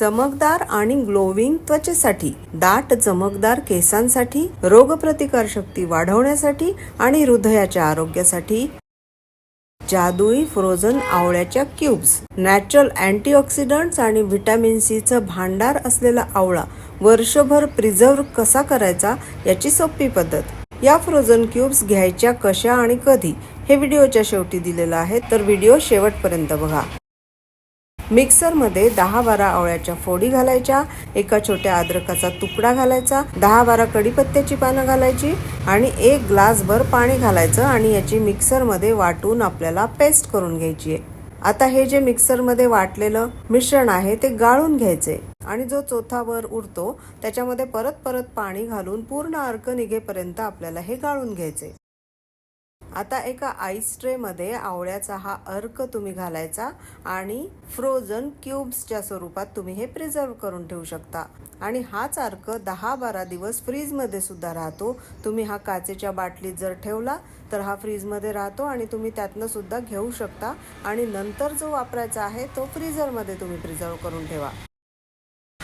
चमकदार आणि ग्लोविंग त्वचेसाठी दाट चमकदार केसांसाठी रोगप्रतिकारशक्ती वाढवण्यासाठी आणि हृदयाच्या आरोग्यासाठी. जादुई फ्रोझन आवळ्याच्या क्यूब्स नॅचरल अँटीऑक्सिडंट्स आणि व्हिटॅमिन सीचं भांडार असलेला आवळा वर्षभर प्रिझर्व्ह कसा करायचा याची सोपी पद्धत. या फ्रोझन क्यूब्स घ्यायच्या कशा आणि कधी हे व्हिडिओच्या शेवटी दिलेलं आहे तर व्हिडिओ शेवटपर्यंत बघा. मिक्सरमध्ये दहा बारा आवळ्याच्या फोडी घालायच्या एका छोट्या अद्रकाचा तुकडा घालायचा दहा बारा कडीपत्त्याची पानं घालायची आणि एक ग्लासभर पाणी घालायचं आणि याची मिक्सरमध्ये वाटून आपल्याला पेस्ट करून घ्यायची आहे. आता हे जे मिक्सरमध्ये वाटलेलं मिश्रण आहे ते गाळून घ्यायचे आणि जो चोथावर उरतो त्याच्यामध्ये परत परत पाणी घालून पूर्ण अर्क निघेपर्यंत आपल्याला हे गाळून घ्यायचे. आता एका आईस ट्रेमध्ये आवळ्याचा हा अर्क तुम्ही घालायचा आणि फ्रोझन क्यूब्सच्या स्वरूपात तुम्ही हे प्रिझर्व करून ठेवू शकता. आणि हाच अर्क दहा बारा दिवस फ्रीजमध्ये सुद्धा राहतो. तुम्ही हा काचेच्या बाटलीत जर ठेवला तर हा फ्रीजमध्ये राहतो आणि तुम्ही त्यातनं सुद्धा घेऊ शकता. आणि नंतर जो वापरायचा आहे तो फ्रीझरमध्ये तुम्ही प्रिझर्व करून ठेवा.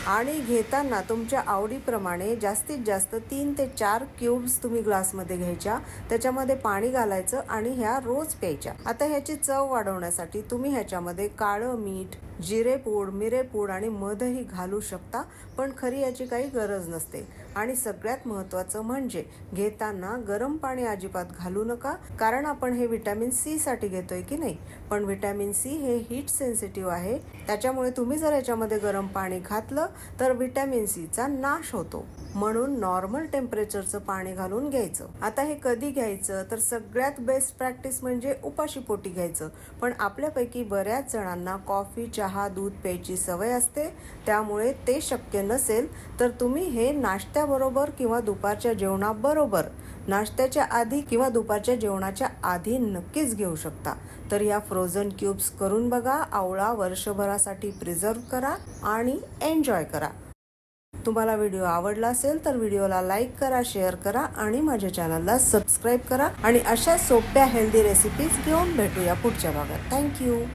आणि घेताना तुमच्या आवडीप्रमाणे जास्तीत जास्त तीन ते चार क्यूब्स तुम्ही ग्लासमध्ये घ्यायच्या. त्याच्यामध्ये पाणी घालायचं आणि ह्या रोज प्यायच्या. आता ह्याची चव वाढवण्यासाठी तुम्ही ह्याच्यामध्ये काळं मीठ जिरेपूड मिरेपूड आणि मधही घालू शकता पण खरी याची काही गरज नसते. आणि सगळ्यात महत्त्वाचं म्हणजे घेताना गरम पाणी अजिबात घालू नका कारण आपण हे व्हिटॅमिन सी साठी घेतोय की नाही? पण व्हिटॅमिन सी हे हीट सेन्सिटिव्ह आहे. त्याच्यामुळे तुम्ही जर याच्यामध्ये गरम पाणी घातलं तर व्हिटॅमिन सीचा नाश होतो. म्हणून नॉर्मल टेम्परेचरचं पाणी घालून घ्यायचं. आता हे कधी घ्यायचं? तर सगळ्यात बेस्ट प्रॅक्टिस म्हणजे उपाशी पोटी घ्यायचं. पण आपल्यापैकी बऱ्याच जणांना कॉफी चहा दूध प्यायची सवय असते. त्यामुळे ते शक्य नसेल तर तुम्ही हे नाश्त्याबरोबर किंवा दुपारच्या जेवणाबरोबर नाश्त्याच्या आधी किंवा दुपारच्या जेवणाच्या आधी नक्कीच घेऊ शकता. तर या फ्रोझन क्यूब्स करून बघा आवळा वर्षभरासाठी प्रिझर्व करा आणि एन्जॉय करा. तुम्हाला व्हिडिओ आवडला असेल तर व्हिडिओला लाईक करा शेअर करा आणि माझ्या चॅनलला सबस्क्राईब करा आणि अशा सोप्या हेल्दी रेसिपीज घेऊन भेटूया पुढच्या भागात. थँक्यू